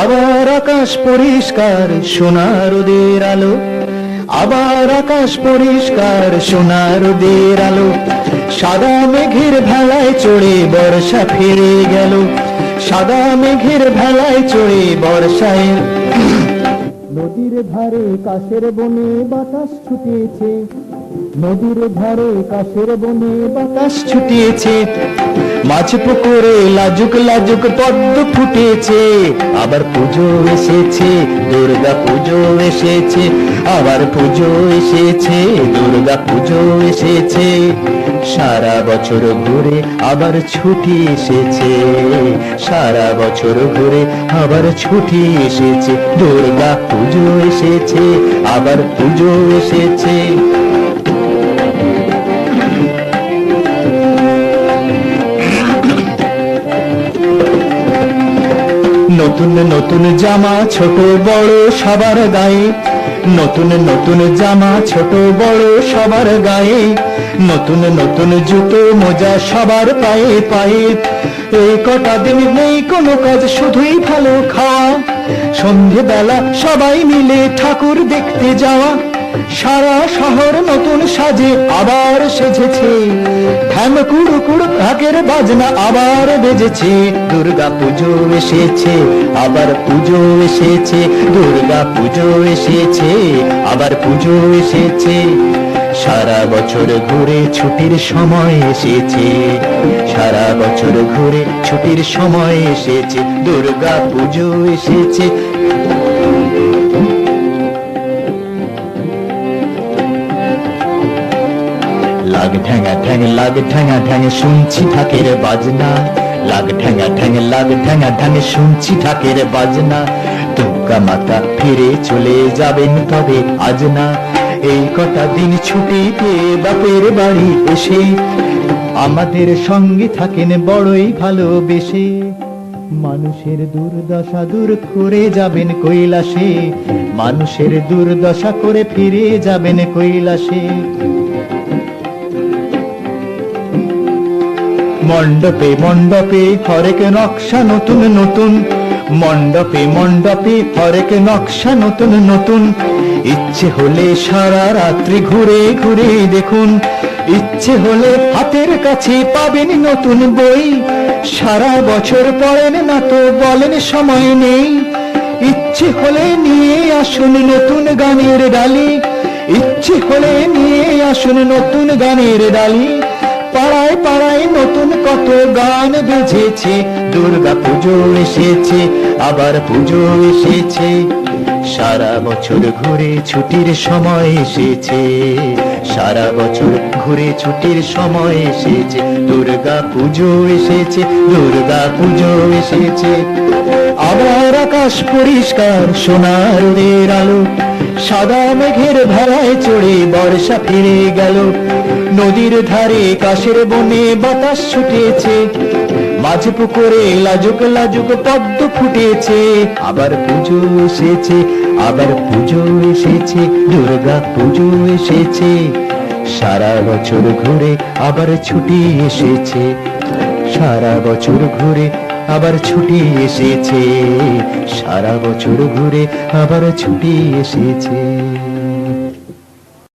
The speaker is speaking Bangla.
আবার আকাশ পরিষ্কার, সোনার রোদের আলো। আবার আকাশ পরিষ্কার, সোনার রোদের আলো। সাদা মেঘের ভেলায় চড়ে বর্ষা ফিরে গেল। সাদা মেঘের ভেলায় চড়ে বর্ষায়। নদীর ধারে কাশের বনে বাতাস ছুটিয়েছে নদীর ধারে কাশের বনে বাতাস ছুটিয়েছে মাছ পুকুরে লাজুক লাজুক পদ্ম ফুটেছে, আবার পুজো এসেছে, দুর্গা পুজো এসেছে, আবার পুজো এসেছে, দুর্গা পুজো এসেছে। সারা বছর ঘুরে আবার ছুটি এসেছে, সারা বছর ঘুরে আবার ছুটি এসেছে, দুর্গা পুজো এসেছে, আবার পুজো এসেছে। নতুন নতুন জামা, ছোট বড় সবার গায়ে। নতুন নতুন জামা, ছোট বড় সবার গায়ে। নতুন নতুন জুতো মোজা সবার পায়ে পায়ে। এই কটা দিন নেই কোনো কাজ, শুধুই ভালো খাওয়া। সন্ধেবেলা সবাই মিলে ঠাকুর দেখতে যাওয়া। সারা শহর নতুন সাজে আবার সেজেছে। ঢ্যাম কুড়ু কুড়ু ঢাকের বাজনা আবার বেজেছে, দুর্গা পুজো এসেছে, আবার পুজো এসেছে, দুর্গা পুজো এসেছে, আবার পুজো এসেছে। সারা বছর ঘুরে ছুটির সময় এসেছে, সারা বছর ঘুরে ছুটির সময় এসেছে, দুর্গা পুজো এসেছে। লাগ ঠ্যাঙা ঠ্যাং লাগ ঠ্যাঙা ঠ্যাং শুনছি ঢাকের বাজনা। লাগ ঠ্যাঙা ঠ্যাং লাগ ঠ্যাঙা ঠ্যাং শুনছি ঢাকের বাজনা। দুর্গা মাতা ফিরে চলে যাবেন তবে আজ না। এই কটা দিন ছুটিতে বাপের বাড়ি এসে আমাদের সঙ্গে থাকেন বড়ই ভালোবেসে। মানুষের দুর্দশা দূর করে যাবেন কৈলাসে। মানুষের দুর্দশা করে ফিরে যাবেন কৈলাসে। মণ্ডপে মণ্ডপে হরেক নকশা নতুন নতুন। মণ্ডপে মণ্ডপে হরেক নকশা নতুন নতুন। ইচ্ছে হলে সারা রাত্রি ঘুরে ঘুরে দেখুন। ইচ্ছে হলে হাতের কাছে পাবেন নতুন বই। সারা বছর পড়েন না তো বলেন সময় নেই। ইচ্ছে হলে নিয়ে আসুন নতুন গানের ডালি। ইচ্ছে হলে নিয়ে আসুন নতুন গানের ডালি। পাড়ায় পাড়ায় নতুন কত গান বেজেছে, দুর্গা পুজো এসেছে, আবার পুজো এসেছে। সারা বছর ঘুরে ছুটির সময় এসেছে, সারা বছর ঘুরে ছুটির সময় এসেছে, দুর্গা পুজো এসেছে, দুর্গা পুজো এসেছে। আকাশ পরিষ্কার, সোনার রোদের আলো। সাদা মেঘের ভেলায় চড়ে বর্ষা ফিরে গেল। নদীর ধারে কাশের বনে বাতাস ছুটেছে। মাঝ পুকুরে লাজুক লাজুক পদ্ম ফুটেছে। আবার পুজো এসেছে, আবার পুজো এসেছে, দুর্গা পুজো এসেছে। সারা বছর ঘুরে আবার ছুটি এসেছে। সারা বছর ঘুরে আবার ছুটি এসেছে। সারা বছর ঘুরে আবার ছুটি এসেছে।